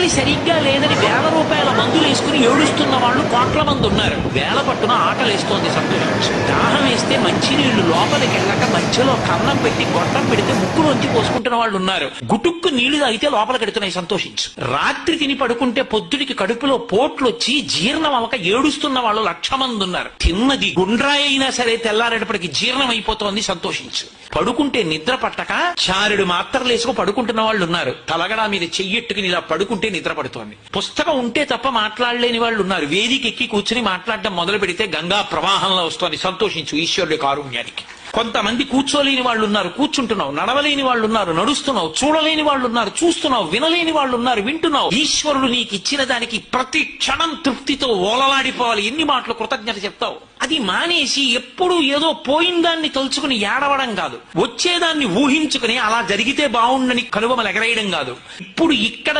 ఆకలి సరిగ్గా లేదని వేల రూపాయల మందులు వేసుకుని ఏడుస్తున్న వాళ్ళు కోట్ల మంది ఉన్నారు. వేల పట్టున ఆకలి వేస్తోంది సంతోషం. దాహం వేస్తే మంచినీళ్ళు లోపలికి వెళ్ళక మధ్యలో కన్నం పెట్టి గొట్టం పెడితే ముక్కులోంచి పోసుకుంటున్న వాళ్ళు ఉన్నారు. గుటుక్కు నీళ్ళు తాగితే లోపల కడుతున్నాయి సంతోషించు. రాత్రి తిని పడుకుంటే పొద్దుడికి కడుపులో పోట్లు వచ్చి జీర్ణం అవక ఏడుస్తున్న వాళ్ళు లక్ష మంది ఉన్నారు. తిన్నది గుండ్రాయి అయినా సరే తెల్లారేటప్పటికి జీర్ణం అయిపోతోంది సంతోషించు. పడుకుంటే నిద్ర పట్టక చారుడు మాత్రలు వేసుకు పడుకుంటున్న వాళ్ళు ఉన్నారు. తలగడా మీద చెయ్యెట్టుకుని ఇలా పడుకుంటే నిద్ర పడుతోంది. పుస్తకం ఉంటే తప్ప మాట్లాడలేని వాళ్ళు ఉన్నారు. వేదిక ఎక్కి కూర్చుని మాట్లాడడం మొదలు పెడితే గంగా ప్రవాహంలో వస్తోంది సంతోషించు ఈశ్వరుడు కారుణ్యానికి. కొంతమంది కూర్చోలేని వాళ్ళు ఉన్నారు కూర్చుంటున్నావు నడవలేని వాళ్ళు ఉన్నారు నడుస్తున్నావు చూడలేని వాళ్ళు ఉన్నారు చూస్తున్నావు వినలేని వాళ్ళు ఉన్నారు వింటున్నావు. ఈశ్వరుడు నీకు ఇచ్చిన దానికి ప్రతి క్షణం తృప్తితో ఓలలాడిపోవాలి. ఎన్ని మాటలు కృతజ్ఞత చెప్తావు? అది మానేసి ఎప్పుడు ఏదో పోయిన దాన్ని తలుచుకుని ఏడవడం కాదు. వచ్చేదాన్ని ఊహించుకుని అలా జరిగితే బాగుండని కనుబొమలు ఎగరేయడం కాదు. ఇప్పుడు ఇక్కడ